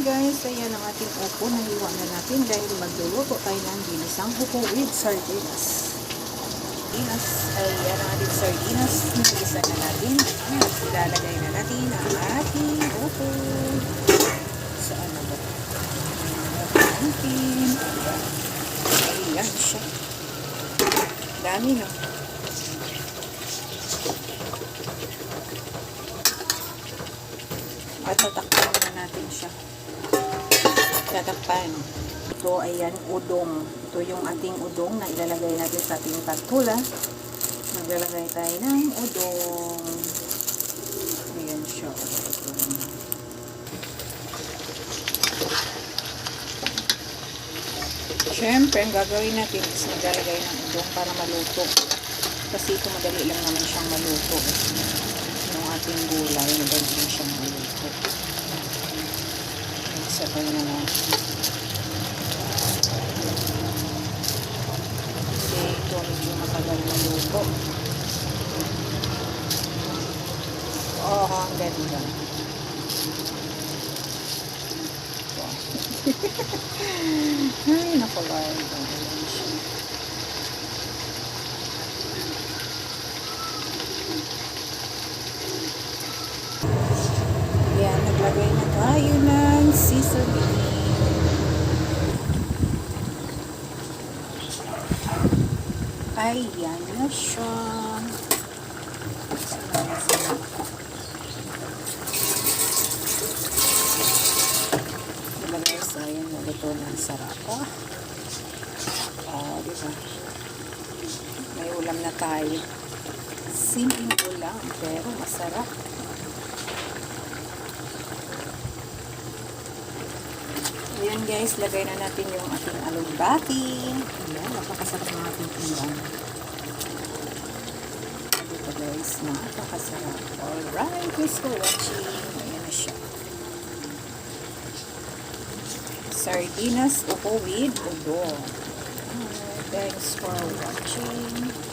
Ayan guys, ayan ang ating upo. Na natin dahil magluluto tayo ng ginisang upo with sardinas. Sardinas, ayan ang ating sardinas. Nagisa na natin. At ilalagay na natin ang ating upo. Saan na ba? Ayan. Ayan siya. Dami no. At tatakpan muna natin siya. Tatakpan. Ito ayan, udong. Ito yung ating udong na ilalagay natin sa ating patula. Maglalagay tayo ng udong. Ayan siya. Siyempre, ang gagawin natin is maglalagay ng udong para maluto. Kasi ito madali lang naman siyang maluto. Yung ating gulay, madali lang siyang maluto. Sabay na natin. Kasi ito medyo matagal maluto. Oh, ang ganda. Ay, naku, Lord. Ayan naglagay na tayo ng seasoning. Ayan na siya. Nilagay sa ayan, naluto ng sarap. Ah, oh, di ba? May ulam na tayo. Simpleng ulam, pero masarap. Ayan guys, lagay na natin yung ating alugbati. Ayan, napakasarap ng ating ulam. Dito guys, napakasarap. Alright, thanks for watching. Ayan na siya. Sardinas upo with. Alright, thanks for watching.